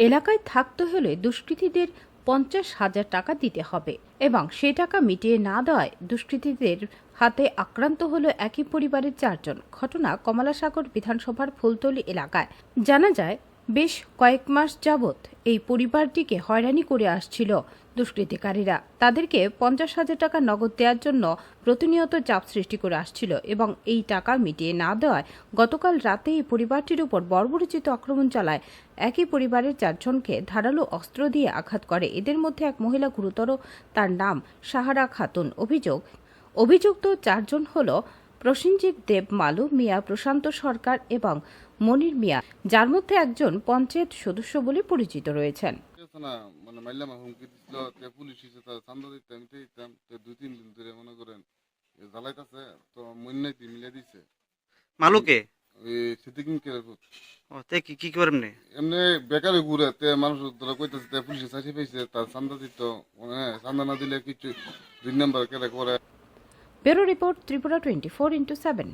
এলাকায় থাকতে হলে দুষ্কৃতীদের পঞ্চাশ হাজার টাকা দিতে হবে এবং সে টাকা মিটিয়ে না দেওয়ায় দুষ্কৃতীদের হাতে আক্রান্ত হল একই পরিবারের চারজন। ঘটনা কমলাসাগর বিধানসভার ফুলতলি এলাকায়। জানা যায় বেশ কয়েক মাস যাবৎ এই পরিবারটিকে হয়রানি করে আসছিল দুষ্কৃতিকারীরা। তাদেরকে পঞ্চাশ হাজার টাকা নগদ দেওয়ার জন্য প্রতিনিয়ত চাপ সৃষ্টি করে আসছিল এবং এই টাকা মিটিয়ে না দেওয়ায় গতকাল রাতে এই পরিবারটির উপর বর্বরচিত আক্রমণ চালায়। একই পরিবারের চারজনকে ধারালো অস্ত্র দিয়ে আঘাত করে। এদের মধ্যে এক মহিলা গুরুতর, তার নাম সাহারা খাতুন। অভিযোগ অভিযুক্ত চারজন হল প্রসেনজিৎ দেব মালু মিয়া প্রশান্ত সরকার এবং মনির মিয়া যার মধ্যে একজন পঞ্চায়েত সদস্য বলে পরিচিত রয়েছেন। মানে মাইলাম হুমকি দিছিল তে পুলিশ এসে তার চান্দা দিতে আমি দিতাম তো দুই তিন দিন ধরে মনে করেন জ্বালাইতাছে তো মিলে দিছে। মালুকে? ওই সিদ্দিকিন ও তে কি কি করে এমনি? এমনি বেকারে ঘুরে তে মানুষ ধরা কইতাছে তে পুলিশে চাষি পাইছে তার চান্দা দিত হ্যাঁ চান্দা না দিলে কিছু দুই নাম্বার কেরা করে। Bureau report Tripura twenty four into seven.